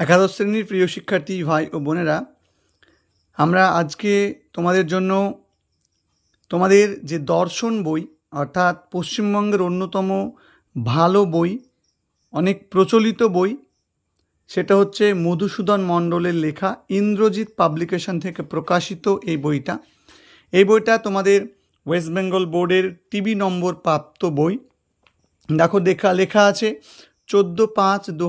একাদশ শ্রেণির প্রিয় শিক্ষার্থী ভাই ও বোনেরা, আমরা আজকে তোমাদের জন্য তোমাদের যে দর্শন বই, অর্থাৎ পশ্চিমবঙ্গের অন্যতম ভালো বই, অনেক প্রচলিত বই, সেটা হচ্ছে মধুসূদন মণ্ডলের লেখা ইন্দ্রজিৎ পাবলিকেশন থেকে প্রকাশিত এই বইটা। এই বইটা তোমাদের ওয়েস্ট বেঙ্গল বোর্ডের টিভি নম্বর প্রাপ্ত বই। দেখো, দেখা, লেখা আছে চোদ্দ পাঁচ দু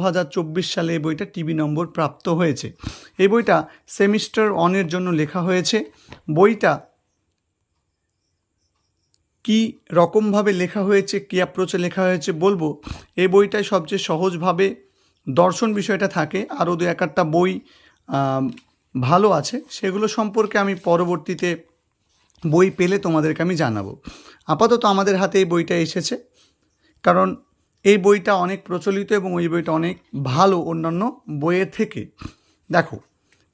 সালে এই বইটা টিভি নম্বর প্রাপ্ত হয়েছে। এই বইটা সেমিস্টার অনের জন্য লেখা হয়েছে। বইটা কি রকমভাবে লেখা হয়েছে, কী অ্যাপ্রোচে লেখা হয়েছে বলব? এই বইটায় সবচেয়ে সহজভাবে দর্শন বিষয়টা থাকে। আরও দু এক একটা বই ভালো আছে। সেগুলো সম্পর্কে আমি পরবর্তীতে বই পেলে তোমাদেরকে আমি জানাব। আপাতত আমাদের হাতে এই বইটা এসেছে। কারণ এই বইটা অনেক প্রচলিত এবং ওই বইটা অনেক ভালো অন্যান্য বইয়ের থেকে। দেখো,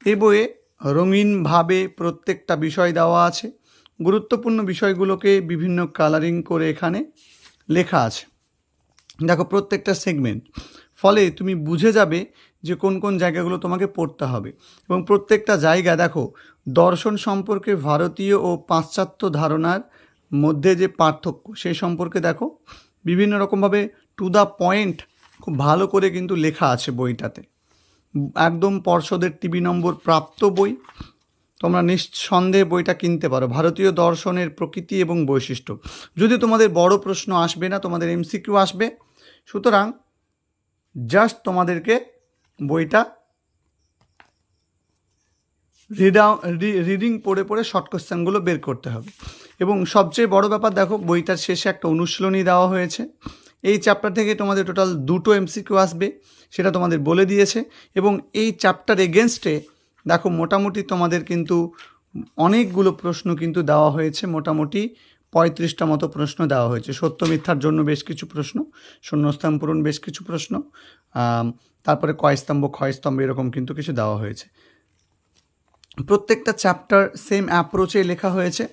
এই বইয়ে রঙিনভাবে প্রত্যেকটা বিষয় দেওয়া আছে। গুরুত্বপূর্ণ বিষয়গুলোকে বিভিন্ন কালারিং করে এখানে লেখা আছে। দেখো, প্রত্যেকটা সেগমেন্ট ফলে তুমি বুঝে যাবে যে কোন কোন জায়গাগুলো তোমাকে পড়তে হবে। এবং প্রত্যেকটা জায়গা, দেখো, দর্শন সম্পর্কে ভারতীয় ও পাশ্চাত্য ধারণার মধ্যে যে পার্থক্য সেই সম্পর্কে, দেখো, বিভিন্ন রকমভাবে টু দ্য পয়েন্ট খুব ভালো করে কিন্তু লেখা আছে বইটাতে। একদম পর্ষদের টিভি নম্বর প্রাপ্ত বই। তোমরা নিঃসন্দেহে বইটা কিনতে পারো। ভারতীয় দর্শনের প্রকৃতি এবং বৈশিষ্ট্য। যদি তোমাদের বড় প্রশ্ন আসবে না, তোমাদের এমসিকিউ আসবে। সুতরাং জাস্ট তোমাদেরকে বইটা রিডাউ রিডিং পড়ে পড়ে শর্ট কোশ্চেনগুলো বের করতে হবে। এবং সবচেয়ে বড় ব্যাপার দেখো, বইটার শেষে একটা অনুশীলনী দেওয়া হয়েছে। এই চ্যাপ্টার থেকে তোমাদের টোটাল দুটো এমসিকিউ আসবে, সেটা তোমাদের বলে দিয়েছে। এবং এই চ্যাপ্টার এগেনস্টে দেখো মোটামুটি তোমাদের কিন্তু অনেকগুলো প্রশ্ন কিন্তু দেওয়া হয়েছে, মোটামুটি পঁয়ত্রিশটা মতো প্রশ্ন দেওয়া হয়েছে। সত্য মিথ্যার জন্য বেশ কিছু প্রশ্ন, শূন্যস্থান পূরণ বেশ কিছু প্রশ্ন তারপরে কয়স্তম্ভ ক্ষয়স্তম্ভ এরকম কিন্তু কিছু দেওয়া হয়েছে। প্রত্যেকটা চ্যাপ্টার সেম অ্যাপ্রোচে লেখা হয়েছে।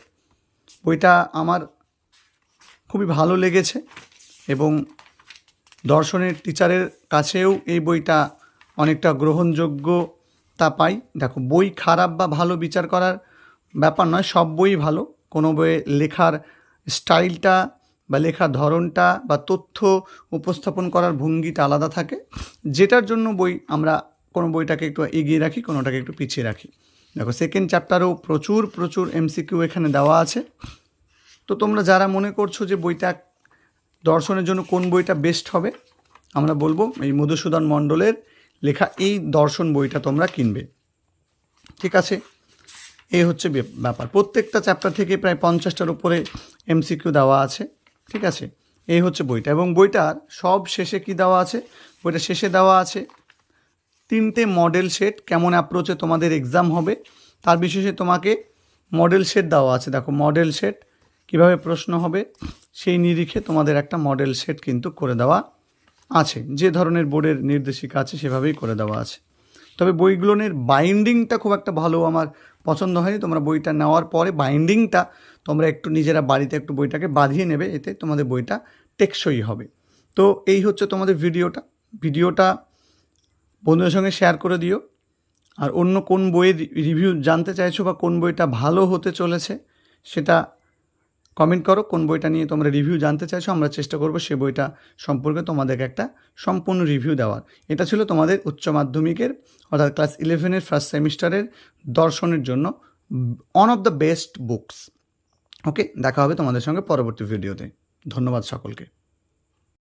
বইটা আমার খুবই ভালো লেগেছে। এবং দর্শনের টিচারের কাছেও এই বইটা অনেকটা গ্রহণযোগ্যতা পাই। দেখো, বই খারাপ বা ভালো বিচার করার ব্যাপার নয়, সব বই ভালো। কোনো বইয়ে লেখার স্টাইলটা বা লেখার ধরনটা বা তথ্য উপস্থাপন করার ভঙ্গিটা আলাদা থাকে। যেটার জন্য বই আমরা কোনো বইটাকে একটু এগিয়ে রাখি, কোনোটাকে একটু পিছিয়ে রাখি। দেখো সেকেন্ড চ্যাপ্টারেও প্রচুর প্রচুর এমসিকিউ এখানে দেওয়া আছে। তো তোমরা যারা মনে করছ যে বইটা দর্শনের জন্য কোন বইটা বেস্ট হবে, আমরা বলব এই মধুসূদন মণ্ডলের লেখা এই দর্শন বইটা তোমরা কিনবে। ঠিক আছে? এই হচ্ছে ব্যাপার। প্রত্যেকটা চ্যাপ্টার থেকে প্রায় পঞ্চাশটার উপরে এমসিকিউ দেওয়া আছে। ঠিক আছে? এই হচ্ছে বইটা। এবং বইটার সব শেষে কি দেওয়া আছে? বইটা শেষে দেওয়া আছে, তিনটে মডেল সেট কেমন অ্যাপ্রোচে তোমাদের এক্সাম হবে, তার বিশেষে তোমাকে মডেল সেট দেওয়া আছে। দেখো মডেল সেট কীভাবে প্রশ্ন হবে, সেই নিরিখে তোমাদের একটা মডেল সেট কিন্তু করে দেওয়া আছে। যে ধরনের বোর্ডের নির্দেশিকা আছে, সেভাবেই করে দেওয়া আছে। তবে বইগুলোনের বাইন্ডিংটা খুব একটা ভালো আমার পছন্দ হয়নি। তোমরা বইটা নেওয়ার পরে বাইন্ডিংটা তোমরা একটু নিজেরা বাড়িতে একটু বইটাকে বাঁধিয়ে নেবে, এতে তোমাদের বইটা টেকসই হবে। তো এই হচ্ছে তোমাদের ভিডিওটা ভিডিওটা বন্ধুদের সঙ্গে শেয়ার করে দিও। আর অন্য কোন বইয়ের রিভিউ জানতে চাইছো বা কোন বইটা ভালো হতে চলেছে, সেটা কমেন্ট করো, কোন বইটা নিয়ে তোমরা রিভিউ জানতে চাইছো, আমরা চেষ্টা করব সে বইটা সম্পর্কে তোমাদেরকে একটা সম্পূর্ণ রিভিউ দেওয়ার। এটা ছিল তোমাদের উচ্চ মাধ্যমিকের, অর্থাৎ ক্লাস ইলেভেনের ফার্স্ট সেমিস্টারের দর্শনের জন্য one of the best books okay দেখা হবে তোমাদের সঙ্গে পরবর্তী ভিডিওতে ধন্যবাদ সকলকে।